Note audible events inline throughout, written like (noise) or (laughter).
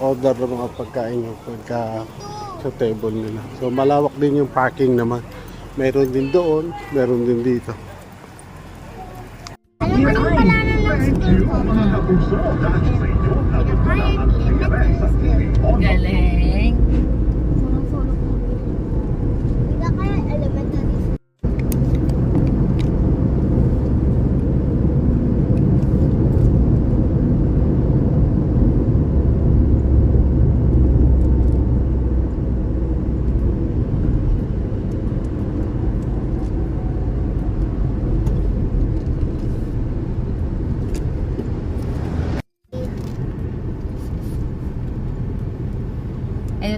order ng mga pagkain yung pagka sa table nila. So malawak din yung parking naman. Meron din doon, meron din dito. Alam mo pala na lang elementary school. Galing. Sunod-sunod ko. Hindi kaya elementary school. Ayun tayo dumiretso. Wala. Di ba nakarating ka na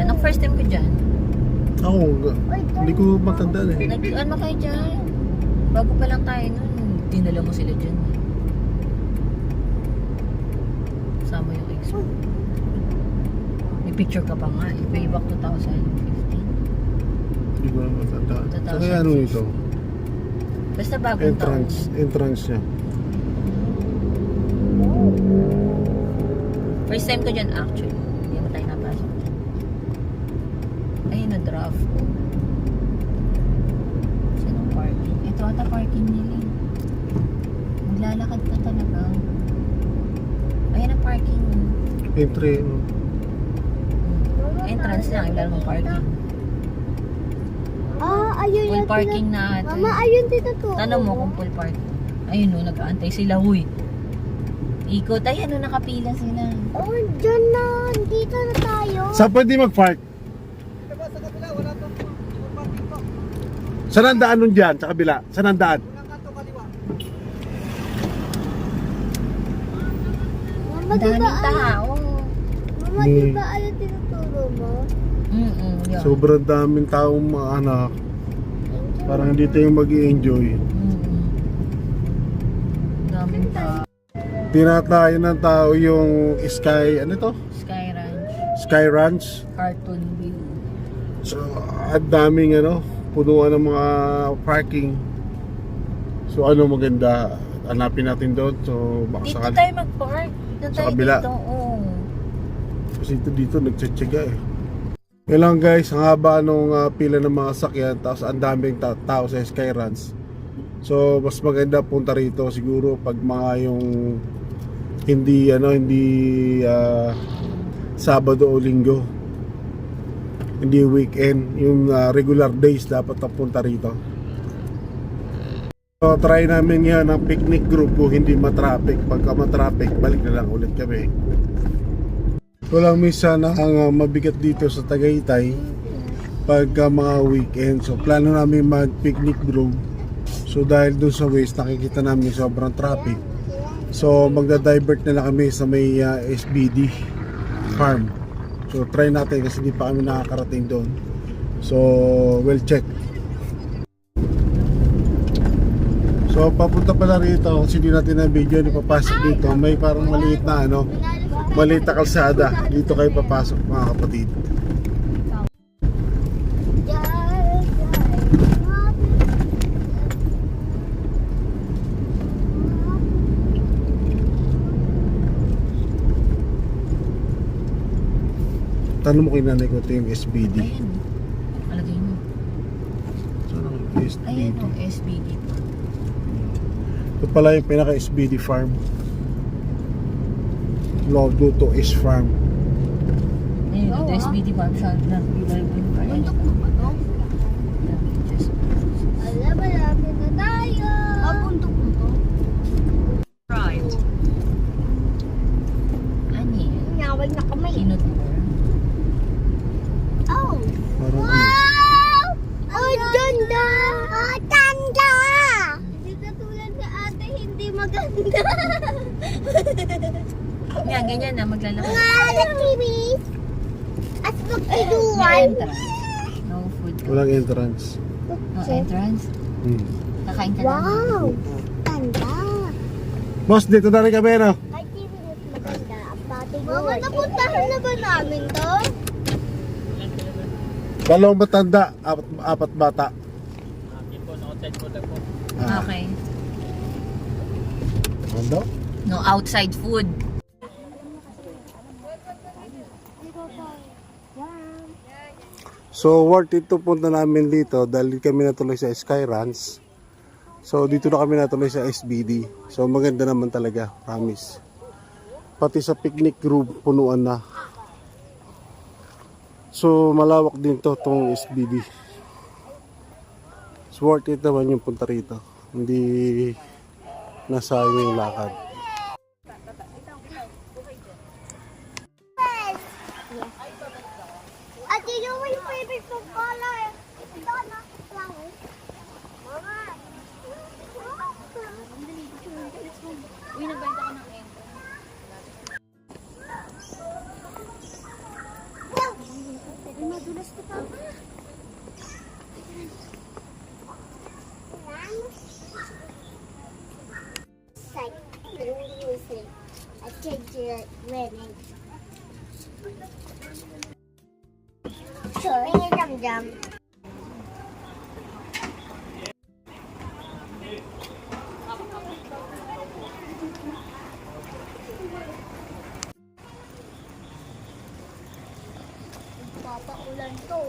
dyan? Ang first time ko dyan. Ako, hindi ko matandaan eh. Nag, ano kayo dyan? Bago pa lang tayo nun, dinala mo sila dyan. Sama yung ex mo. May picture ka pa nga. eh. Way back 2015. Hindi ko na matandaan. Saka siya. ano ito? Basta bagong Entrance. Entrance niya. taon. First time ko dyan actually. Hindi mo tayo napasok. Ayun na draft. Saan ang parking? Ito ata parking nila. eh. Maglalakad ka talaga. Ayun ang parking. Entry. ano. Entrance lang, wala namang parking. Ah, ayun Full yung parking na ate. Mama, ayun dito to. Tanong mo kung full parking. Ayun o, nag-aantay sila, huy. Ikot, ayan o, nakapila sila. Oh, dyan na. Dito na tayo. Saan pwede mag-park? Saan ang daan nun dyan? Sa kabila? Saan ang daan? Mama, daming ayun? tao. Mama, di Hmm. ba ayun tinuturo mo? Mm-mm, yun. Sobrang daming taong mga anak. Parang hindi tayo mag enjoy Mm-mm. Daming tao. Tinatayo ng tao yung Sky, ano to? Sky Ranch. Sky Ranch. Cartoon View. So, at daming ano, punuan ng mga parking. So, ano maganda? Hanapin natin doon. So, baka Dito sakali. tayo mag-park. Dito Sa tayo kabila. dito. Oo. Kasi ito dito nagtsatsaga eh. Lang guys, ang haba nung ah, pila ng mga sakyan tapos ang daming ta- tao sa Skyruns. So mas maganda punta rito siguro pag mga yung hindi ano hindi ah, Sabado o Linggo. Hindi weekend, yung ah, regular days dapat napunta rito. So try namin yan ng picnic group kung hindi matraffic. Pagka matraffic, balik na lang ulit kami. Walang minsan na ang uh, mabigat dito sa Tagaytay pagka mga weekend. So plano namin mag-picnic grove. So dahil dun sa waste nakikita namin sobrang traffic. So magda-divert na lang kami sa may uh, SBD farm. So try natin kasi hindi pa kami nakakarating doon. So we'll check. So papunta pala rito, kasi di natin na video ni papasok dito, may parang maliit na ano, maliit na kalsada. Dito kayo papasok mga kapatid. Tanong mo kay nanay ko ito yung SBD. Ayan. Alagay mo. Saan ang SBD? Ayan o, SBD. Pala yung pinaka SBD farm. Lord to is farm. Ayun, ito ah. SBD farm siya. Nag-ilay mo yung. Bundok mo ba to? Alam, malapit na tayo. Ah, bundok mo to? Right. Ano yan? Nyawag na kamay. Kinudor. Oh! Parang ano. Wow! Oh, ganda! Oh, ganda! Hindi katulad sa ate, hindi maganda. (laughs) Yan, ganyan na, maglalakad. Mga kiwis! At entrance. No food. Walang entrance. No entrance. Hmm. Kakain ka Wow! lang. Boss, dito na rin kami, no? Ay, di maganda. Ang pati Mama, napuntahan na ba namin to? Dalawang matanda, apat, apat bata. Ah, Okay. Ano? No outside food. So, worth it to punta namin dito dahil kami natuloy sa Skyruns. So, dito na kami natuloy sa SBD. So, maganda naman talaga, promise. Pati sa picnic group, punuan na. So, malawak din to, tong SBD. So, worth it naman yung punta rito. Hindi nasayang yung lakad. At you know my favorite food color? Donna flower. Mama. Uy, nagbenta ko ng egg. Madulas ka pa. sữa nghe rầm rầm bỏ bậu lên tủ.